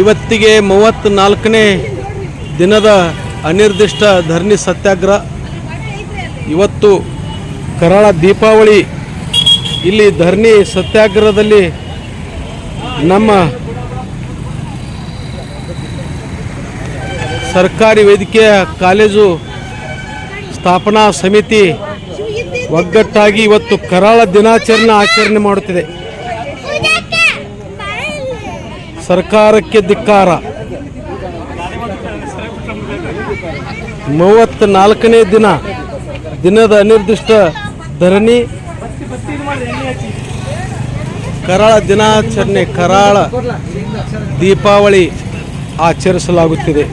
ಇವತ್ತಿಗೆ ಮೂವತ್ತ್ನಾಲ್ಕನೇ ದಿನದ ಅನಿರ್ದಿಷ್ಟ ಧರಣಿ ಸತ್ಯಾಗ್ರಹ. ಇವತ್ತು ಕರಾಳ ದೀಪಾವಳಿ. ಇಲ್ಲಿ ಧರಣಿ ಸತ್ಯಾಗ್ರಹದಲ್ಲಿ ನಮ್ಮ ಸರ್ಕಾರಿ ವೈದ್ಯಕೀಯ ಕಾಲೇಜು ಸ್ಥಾಪನಾ ಸಮಿತಿ ಒಗ್ಗಟ್ಟಾಗಿ ಇವತ್ತು ಕರಾಳ ದಿನಾಚರಣೆ ಆಚರಣೆ ಮಾಡುತ್ತಿದೆ. ಸರ್ಕಾರಕ್ಕೆ ಧಿಕ್ಕಾರ. ಮೂವತ್ತ್ನಾಲ್ಕನೇ ದಿನ ದಿನದ ಅನಿರ್ದಿಷ್ಟ ಧರಣಿ. ಕರಾಳ ದಿನಾಚರಣೆ ಕರಾಳ ದೀಪಾವಳಿ ಆಚರಿಸಲಾಗುತ್ತಿದೆ.